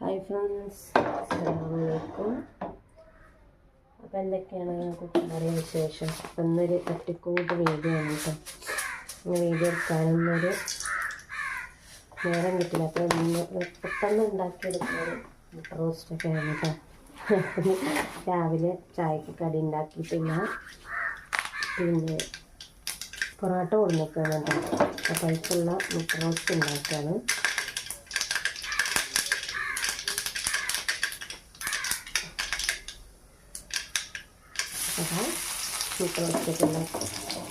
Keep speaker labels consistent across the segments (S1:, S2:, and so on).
S1: Hi friends അസ്സലാമലൈക്കും അപ്പോൾ എന്തൊക്കെയാണ് കുട്ടികളുടെ വിശേഷം? അപ്പം ഇന്നൊരു തട്ടിക്കൂട്ട് വീഡിയോ ആണ് കേട്ടോ ഇങ്ങനെ വീഡിയോ എടുക്കാനൊന്നൊരു നേരം കിട്ടില്ല. അപ്പോൾ ഇന്ന് പെട്ടെന്ന് ഉണ്ടാക്കിയെടുക്കുന്നൊരു മുട്ട റോസ്റ്റൊക്കെ ആണ് കേട്ടോ രാവിലെ ചായക്ക് കടി ഉണ്ടാക്കിയിട്ടില്ല. പിന്നെ പൊറോട്ട കൊടുന്നിക്കുന്നുണ്ട് അപ്പോൾ അതിക്കുള്ള മുട്ട റോസ്റ്റ് ഉണ്ടാക്കുകയാണ് അതാ സൂപ്പർ വെച്ചിട്ടുള്ള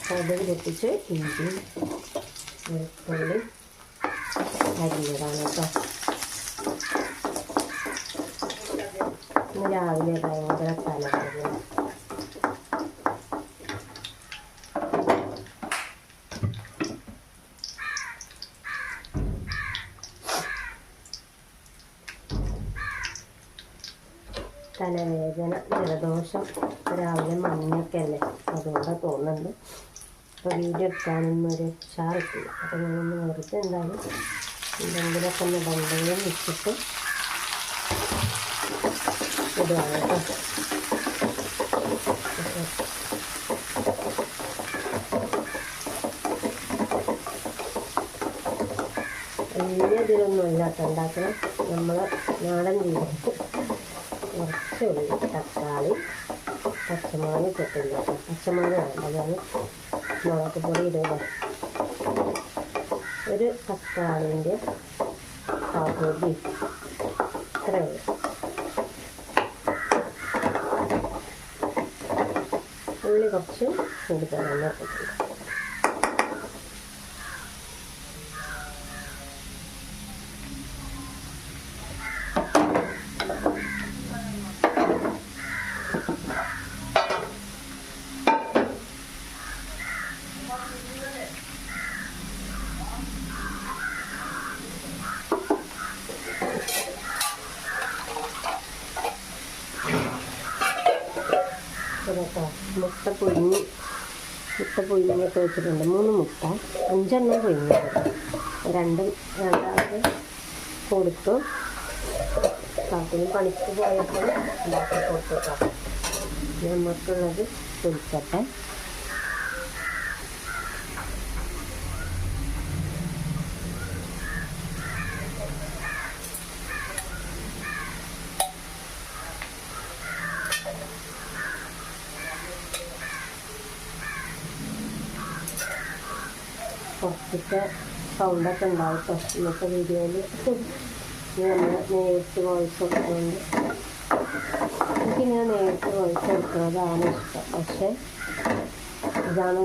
S1: കടുക് പൊട്ടിച്ച് ഇഞ്ചി വെളുത്തുള്ളി അരിഞ്ഞതാണ് കേട്ടോ. ഇന്ന് രാവിലെ ഭയങ്കര തലവേദന തലവേദന ജലദോഷം രാവിലെ മഞ്ഞൊക്കെ അല്ലേ അതുകൊണ്ടാണ് തോന്നുന്നുണ്ട് അപ്പോൾ വീഡിയോ എടുക്കാനൊന്നും ഒരു ഉഷാറിട്ടില്ല. അപ്പോൾ ഞാനൊന്ന് വെറുതെ എന്തായാലും എന്തെങ്കിലുമൊക്കെ ഒന്ന് ബന്ധങ്ങളും വെച്ചിട്ട് ഇടുകയാണ് കേട്ടോ. വലിയ ഇതിലൊന്നും ഇല്ലാത്ത ഉണ്ടാക്കണം. നമ്മൾ നാടൻ രീതി കുറച്ച് ഉള്ളി തക്കാളി പച്ചമുളക് ഇട്ടിട്ടില്ല കേട്ടോ പച്ചമുളക് വേണ്ട അതാണ് മുളക് പൊടി ഇടുക. ഒരു തക്കാളിന്റെ പകുതി ഇത്രയേ ഉള്ളൂ. ഉള്ളി കുറച്ച് കൂടുതലാണ് കേട്ടോ. മുട്ട പൊരിഞ്ഞ് മുട്ട പൊരിഞ്ഞൊക്കെ വെച്ചിട്ടുണ്ട്. മൂന്ന് മുട്ട അഞ്ചെണ്ണം പുഴുങ്ങി രണ്ട് രണ്ടാമത് കൊടുത്തു. കാട്ടിന് പണിക്ക് പോയപ്പോൾ ഉണ്ടാക്കി കൊടുത്തു കേട്ടോ. നമുക്കുള്ളത് പൊരിക്കട്ടെ. കുറച്ചൊക്കെ സൗണ്ടൊക്കെ ഉണ്ടാവും കേട്ടോ ഇന്നത്തെ വീഡിയോയിൽ നമ്മൾ നേരിട്ട് വോയിസ് കൊടുക്കുന്നുണ്ട്. എനിക്കിങ്ങനെ നേരിട്ട് വോയിസ് കൊടുക്കുന്നതാണ് ഇഷ്ടം. പക്ഷേ ഇതാണ്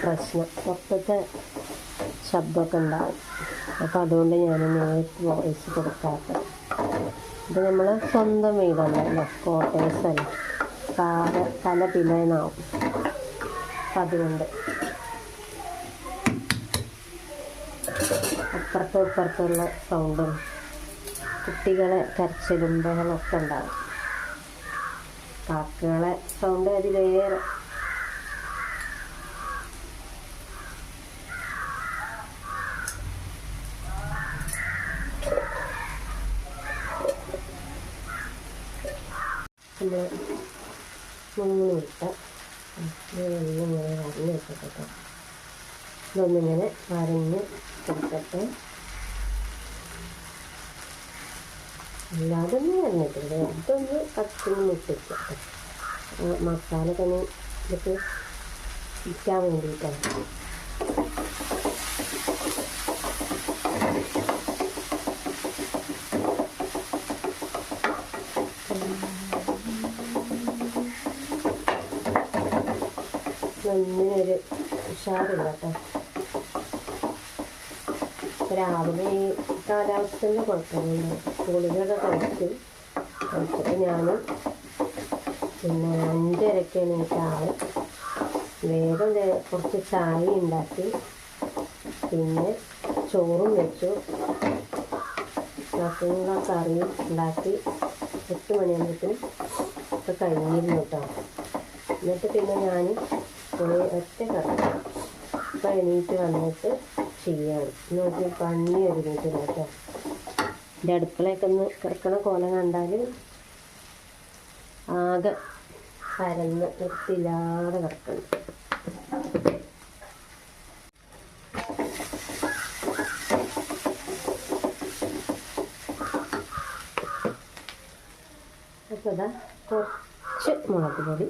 S1: പ്രശ്നം. പുറത്തത്തെ ശബ്ദമൊക്കെ ഉണ്ടാവും. അപ്പോൾ അതുകൊണ്ട് ഞാൻ നേരിട്ട് വോയിസ് കൊടുക്കാത്ത ഇത് നമ്മൾ സ്വന്തം വീടല്ലല്ലോ കോട്ടേഴ്സല്ല കാല പിലേനാവും അപ്പം അതുകൊണ്ട്. അപ്പുറത്തും ഇപ്പുറത്തുള്ള സൗണ്ടും കുട്ടികളെ കരച്ചിലും ബഹളമൊക്കെ ഉണ്ടാവും. കാക്കകളെ സൗണ്ട് അതിലേറെ. നമ്മൾ മൂന്ന് വരഞ്ഞ് കൊടുക്കട്ടെ അല്ലാതൊന്നും വരഞ്ഞിട്ടില്ല ഇതൊന്ന് മസാല തന്നെ ഇതൊക്കെ ഇരിക്കാൻ വേണ്ടിയിട്ടാണ്. നന്നൊരു ഉഷാറില്ല കേട്ടോ. രാവിലെ ഈ കാലാവസ്ഥന്റെ കുഴപ്പമില്ല ഗുളികയുടെ കഴിച്ച് കഴിച്ചിട്ട് ഞാൻ പിന്നെ അഞ്ചരക്ക് ചായ വേഗം കുറച്ച് ചായ ഉണ്ടാക്കി. പിന്നെ ചോറും വെച്ചു. മക്കളുള്ള കറിയും ഉണ്ടാക്കി. എട്ട് മണിയാകുമ്പോഴത്തേക്കും ഒക്കെ കഴിഞ്ഞിരുന്നു കേട്ടോ. എന്നിട്ട് പിന്നെ ഞാൻ ഒറ്റ കറി ഇപ്പം എണീറ്റ് വന്നിട്ട് ചെയ്യാണ് നോക്കി പണി ഒരുങ്ങിയിട്ടില്ല കേട്ടോ. എന്റെ അടുക്കളയൊക്കെ ഒന്ന് കിടക്കണ കോലം കണ്ടാൽ ആകെ പരന്ന് വൃത്തിയില്ലാതെ കിടക്കണം അപ്പോൾ കുറച്ച് മുളക് പൊടി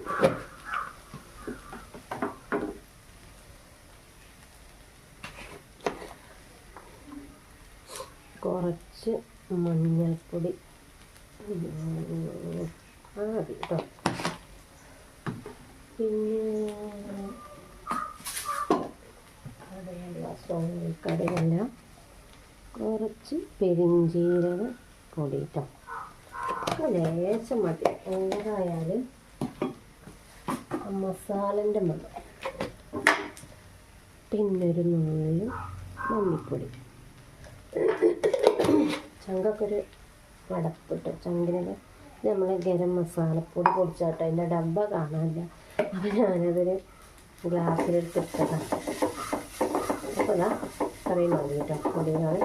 S1: കുറച്ച് മഞ്ഞൾപ്പൊടി. മതി കേട്ടോ പിന്നെ കടയല്ല കുറച്ച് പെരിഞ്ചീരക പൊടി കേട്ടോ ലേശം മതി. എന്തായാലും മസാലന്റെ മണം. പിന്നൊരു നുള്ളിൽ മല്ലിപ്പൊടി. ചങ്കൊക്കെ ഒരു വടപ്പിട്ട് ചങ്കിനൊക്കെ നമ്മൾ ഗരം മസാലപ്പൊടി പൊടിച്ചാട്ടോ. അതിന്റെ ഡബ്ബ കാണാനില്ല. അപ്പം ഞാനതൊരു ഗ്ലാസ്സിലെടുത്തിട്ടതാണ് അപ്പോൾ ഇതാ കറി മതി കേട്ടോ പൊടികൾ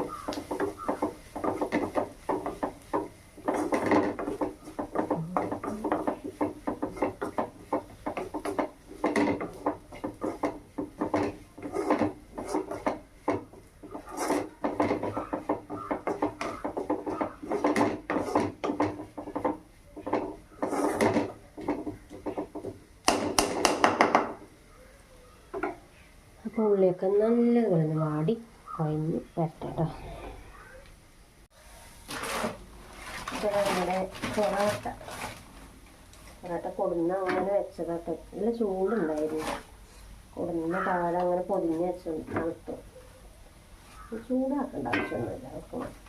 S1: അപ്പോൾ ഉള്ളിയൊക്കെ നല്ല കിടന്ന് വാടി കുഴഞ്ഞ് വരട്ടെ കേട്ടോ ഇവിടെ പൊറോട്ട. പൊറോട്ട കൊടുന്ന അങ്ങനെ വെച്ചതാട്ടോ. നല്ല ചൂടുണ്ടായിരുന്നു. കൊടുന്ന താഴെ അങ്ങനെ പൊതിഞ്ഞ് വെച്ചു ചൂടാക്കണ്ട ചൂടാക്കേണ്ട ആവശ്യമൊന്നുമില്ല. അവർക്ക് മതി.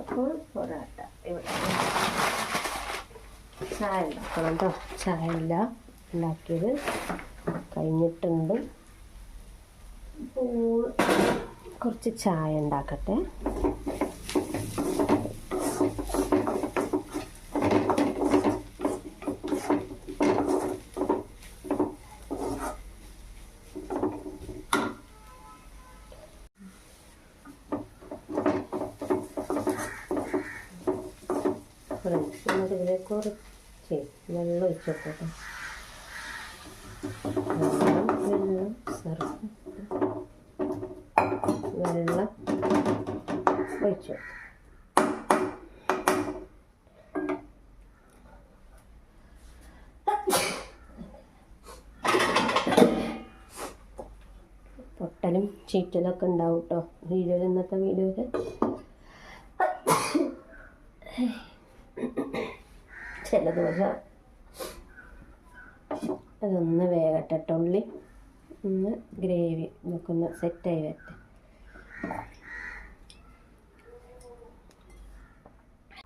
S1: അപ്പോൾ പൊറോട്ട ഇവിടെ ചായ ഉണ്ടാക്കണം കേട്ടോ ചായ ഇല്ല ഉണ്ടാക്കിയത് കഴിഞ്ഞിട്ടുണ്ട്. കുറച്ച് ചായ ഉണ്ടാക്കട്ടെ ഫ്രണ്ട്സ് നമുക്ക് ഇതിലേക്ക് കുറച്ച് വെള്ളം ഒഴിച്ചോട്ടെ വെക്കട്ടെ വെള്ളം വെള്ളം സർഫ് വെള്ളം ഒഴിച്ചു. പൊട്ടലും ചീറ്റലൊക്കെ ഉണ്ടാവും കേട്ടോ വീഡിയോയിൽ ഇന്നത്തെ വീഡിയോയിൽ ചില ദിവസം അതൊന്ന് വേകട്ടെ ട്ടോ ഉള്ളി ഒന്ന് ഗ്രേവി നമുക്കൊന്ന് സെറ്റായി വരട്ടെ.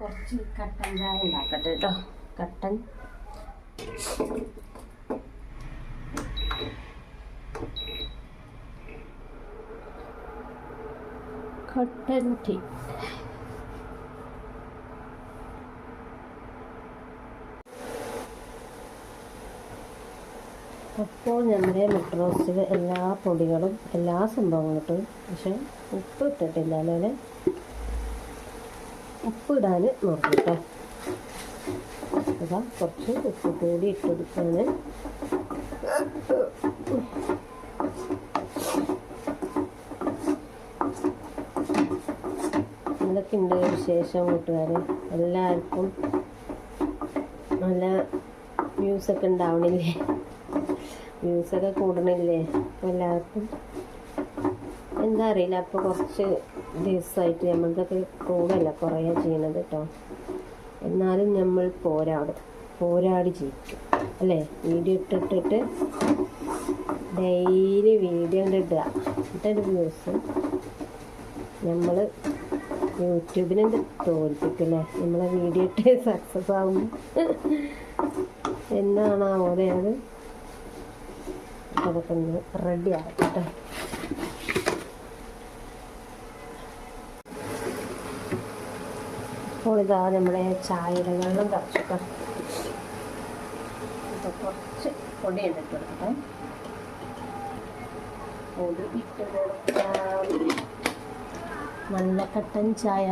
S1: കുറച്ച് കട്ടൻ ചായ ഉണ്ടാക്കട്ടെ കേട്ടോ കട്ടൻ. കട്ടൻ ടീ അപ്പോൾ നമ്മുടെ മുട്ട റോസ്റ്റിൽ എല്ലാ പൊടികളും എല്ലാ സംഭവങ്ങളും ഇട്ടു. പക്ഷെ ഉപ്പ് ഇട്ടിട്ടില്ല. അല്ലെ ഉപ്പ് ഇടാൻ നോക്കട്ടെ. അതാ കുറച്ച് ഉപ്പ് കൂടി ഇട്ടെടുക്കാണ് എന്തൊക്കെയുണ്ട് വിശേഷം കൂട്ടുകാർ എല്ലാവർക്കും നല്ല വ്യൂസൊക്കെ ഉണ്ടാവണില്ലേ? വ്യൂസൊക്കെ കൂടണില്ലേ എല്ലാവർക്കും. എന്താ അറിയില്ല അപ്പോൾ കുറച്ച് ദിവസമായിട്ട് നമ്മൾക്കൊക്കെ കൂടല്ല കുറേ ചെയ്യണത് കേട്ടോ എന്നാലും നമ്മൾ പോരാടും. പോരാടി ജയിക്കും അല്ലേ? വീഡിയോ ഇട്ടിട്ടിട്ട് ഡെയിലി വീഡിയോ ഇടുക. എന്നിട്ടൊരു വ്യൂസ് നമ്മൾ യൂട്യൂബിനെ തോൽപ്പിക്കില്ലേ നമ്മളെ വീഡിയോ ഇട്ട് സക്സസ് ആകും എന്നാണ് ആ അത് അതൊക്കെ ഒന്ന് റെഡി ആക്കട്ടെ അപ്പോൾ ഇതാ നമ്മുടെ ചായയുടെ വെള്ളം കുറച്ച് പൊടി കൊടുക്കട്ടെ. പൊടി ഇട്ട് നല്ല കട്ടൻ ചായ.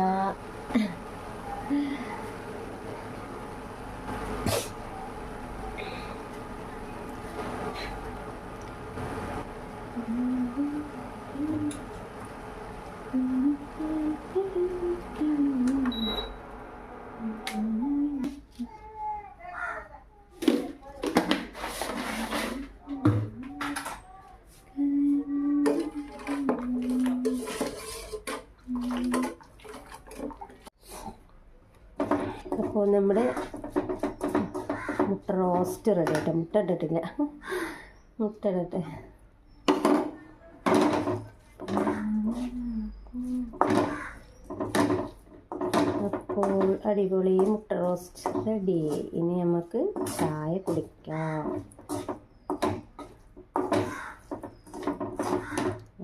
S1: അപ്പോൾ നമ്മുടെ മുട്ട റോസ്റ്റ് റെഡി ആയിട്ട്. മുട്ട ഇട്ടിട്ടില്ല. മുട്ട ഇടട്ടെ. അപ്പോൾ അടിപൊളി മുട്ട റോസ്റ്റ് റെഡി ഇനി നമുക്ക് ചായ കുടിക്കാം.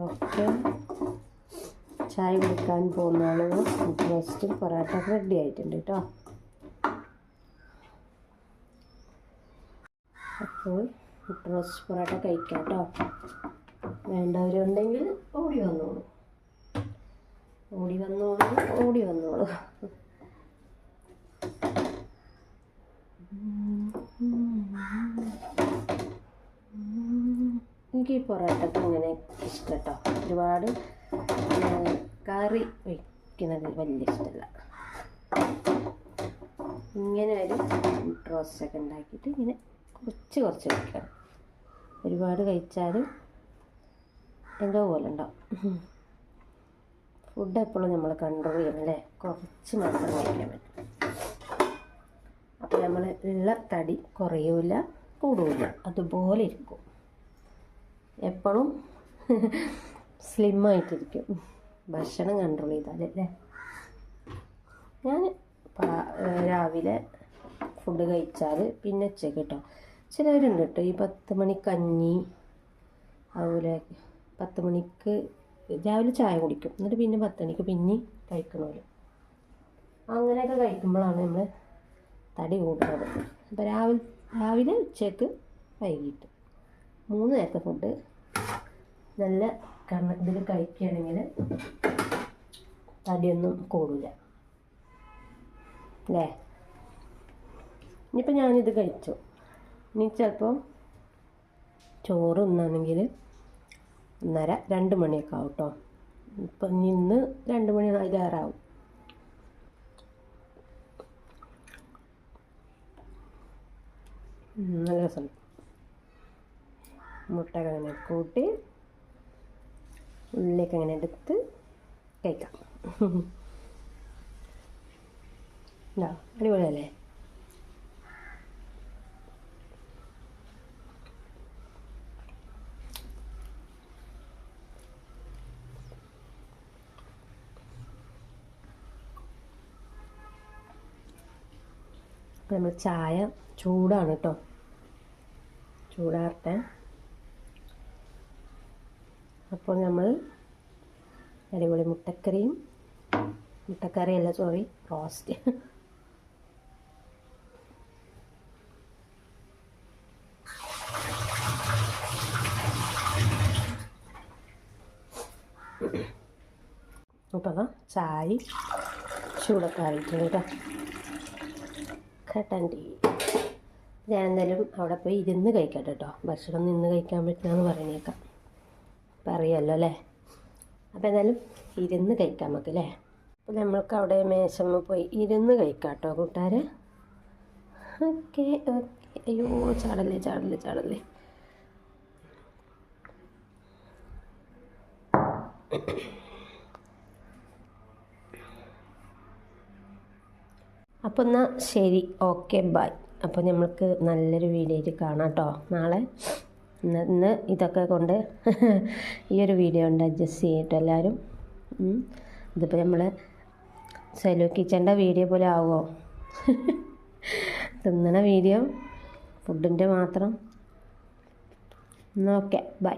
S1: ഓക്കെ. ചായ കുടിക്കാൻ പോകുന്നതാണ് മുട്ട റോസ്റ്റും പൊറോട്ട റെഡി ആയിട്ടുണ്ട് കേട്ടോ. അപ്പോൾ മുട്ട റോസ്റ്റ് പൊറോട്ട കഴിക്കാം കേട്ടോ വേണ്ടവരുണ്ടെങ്കിൽ ഓടി വന്നോളൂ. ഓടി വന്നോളൂ ഓടി വന്നോളൂ. എനിക്ക് ഈ പൊറോട്ടക്ക് ഇങ്ങനെ ഇഷ്ടം കേട്ടോ ഒരുപാട് കറി വയ്ക്കുന്നത് വലിയ ഇഷ്ടമല്ല ഇങ്ങനെ ഒരു റോസ്റ്റൊക്കെ ഉണ്ടാക്കിയിട്ട് ഇങ്ങനെ കുറച്ച് കുറച്ച് കഴിക്കണം. ഒരുപാട് കഴിച്ചാൽ എന്തോ പോലെ ഉണ്ടാവും. ഫുഡ് എപ്പോഴും നമ്മൾ കൺട്രോൾ ചെയ്യണം അല്ലേ? കുറച്ച് മാത്രം കഴിക്കാൻ പറ്റും. അപ്പോൾ നമ്മൾ ഉള്ള തടി കുറയൂല കൂടൂല. അതുപോലെ ഇരിക്കും. എപ്പോഴും സ്ലിം ആയിട്ടിരിക്കും. ഭക്ഷണം കൺട്രോൾ ചെയ്താലല്ലേ ഞാൻ പ- രാവിലെ ഫുഡ് കഴിച്ചാൽ പിന്നെ ഉച്ചയ്ക്ക് കേട്ടോ. ചിലവരുണ്ട് കേട്ടോ. ഈ പത്ത് മണി കഞ്ഞി അതുപോലെ പത്ത് മണിക്ക് രാവിലെ ചായ കുടിക്കും. എന്നിട്ട് പിന്നെ പത്ത് മണിക്ക് പിന്നെ കഴിക്കണമല്ലോ. അങ്ങനെയൊക്കെ കഴിക്കുമ്പോഴാണ് നമ്മൾ തടി കൂടുന്നത് അപ്പോൾ രാവിലെ രാവിലെ ഉച്ചയ്ക്ക് വൈകിട്ട് മൂന്ന് നേരത്തെ ഫുഡ് നല്ല കണ്ണ ഇതിൽ കഴിക്കുകയാണെങ്കിൽ തടിയൊന്നും കൂടില്ല. അല്ലേ? ഇനിയിപ്പോൾ ഞാനിത് കഴിച്ചു. ഇനി ചിലപ്പോൾ ചോറ് തിന്നാണെങ്കിൽ ഒന്നര രണ്ട് മണിയൊക്കെ ആവും കേട്ടോ ഇപ്പം ഇന്ന് രണ്ട് മണി അതിലേറാവും നല്ല രസം മുട്ടയൊക്കെ അങ്ങനെ കൂട്ടി ഉള്ളിയൊക്കെ അങ്ങനെ എടുത്ത് കഴിക്കാം. അടിപൊളിയല്ലേ? നമ്മൾ ചായ ചൂടാണ് കേട്ടോ. ചൂടാറട്ടെ. അപ്പോൾ നമ്മൾ അടിപൊളി മുട്ടക്കറിയും മുട്ടക്കറിയല്ല സോറി റോസ്റ്റ് അപ്പോൾ ചായ ചൂടൊക്കെ ആയിട്ടുണ്ട് കേട്ടോ. കട്ടൻ ടീ ഞാൻ എന്തായാലും അവിടെ പോയി ഇരുന്ന് കഴിക്കട്ടെ കേട്ടോ ഭക്ഷണം നിന്ന് കഴിക്കാൻ പറ്റില്ലെന്ന് പറഞ്ഞേക്കാം അറിയാമല്ലോ അല്ലേ? അപ്പോൾ എന്തായാലും ഇരുന്ന് കഴിക്കാം നമുക്ക് അല്ലേ അപ്പോൾ നമ്മൾക്ക് അവിടെ മേശമ്മ പോയി ഇരുന്ന് കഴിക്കാം കേട്ടോ കൂട്ടുകാരെ. Okay okay. അയ്യോ ചാടല്ലേ ചാടല്ലേ ചാടല്ലേ. അപ്പോൾ എന്നാൽ ശരി. Okay bye. അപ്പോൾ നമ്മൾക്ക് നല്ലൊരു വീഡിയോയിൽ കാണാം കേട്ടോ നാളെ ഇന്ന് ഇതൊക്കെ കൊണ്ട് ഈ ഒരു വീഡിയോ കൊണ്ട് അഡ്ജസ്റ്റ് ചെയ്യട്ടോ എല്ലാവരും. ഇതിപ്പോൾ നമ്മൾ സെലു കിച്ചന്റെ വീഡിയോ പോലെ ആവുമോ തിന്നണ വീഡിയോ ഫുഡിന്റെ മാത്രം. എന്നാൽ ഓക്കെ ബൈ.